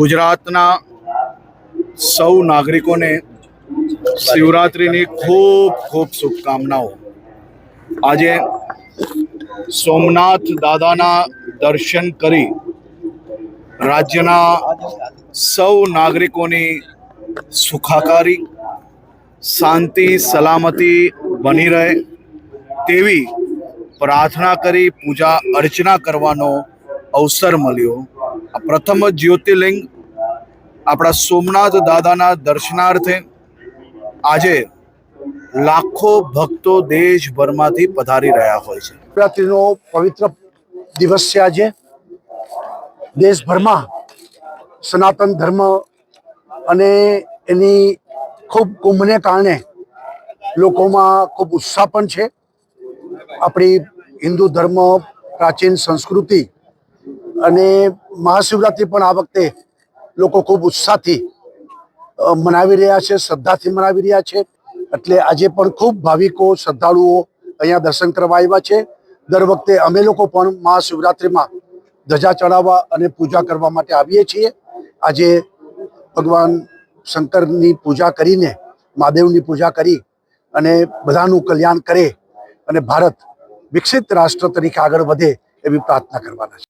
ગુજરાતના સૌ નાગરિકોને શિવરાત્રિની ખૂબ ખૂબ શુભકામનાઓ. આજે સોમનાથ દાદાના દર્શન કરી રાજ્યના સૌ નાગરિકોની સુખાકારી, શાંતિ, સલામતી બની રહે તેવી પ્રાર્થના કરી, પૂજા અર્ચના કરવાનો અવસર મળ્યો. આ પ્રથમ જ્યોતિર્લિંગ આપણા સોમનાથ દાદાના દર્શનાર્થે આજે લાખો ભક્તો દેશભરમાંથી પધારી રહ્યા હોય છે. નવરાત્રિનો પવિત્ર દિવસ છે આજે. દેશભરમાં સનાતન ધર્મ અને એની ખૂબ કુંભને કારણે લોકોમાં ખૂબ ઉત્સાહ પણ છે. આપણી હિન્દુ ધર્મ પ્રાચીન સંસ્કૃતિ અને મહાશિવરાત્રિ પણ આ વખતે લોકો ખૂબ ઉત્સાહથી મનાવી રહ્યા છે, શ્રદ્ધાથી મનાવી રહ્યા છે. એટલે આજે પણ ખૂબ ભાવિકો, શ્રદ્ધાળુઓ અહીંયા દર્શન કરવા આવ્યા છે. દર વખતે અમે લોકો પણ મહાશિવરાત્રિમાં ધજા ચડાવવા અને પૂજા કરવા માટે આવીએ છીએ. આજે ભગવાન શંકરની પૂજા કરીને, મહાદેવની પૂજા કરી અને બધાનું કલ્યાણ કરે અને ભારત વિકસિત રાષ્ટ્ર તરીકે આગળ વધે એવી પ્રાર્થના કરવાના છે.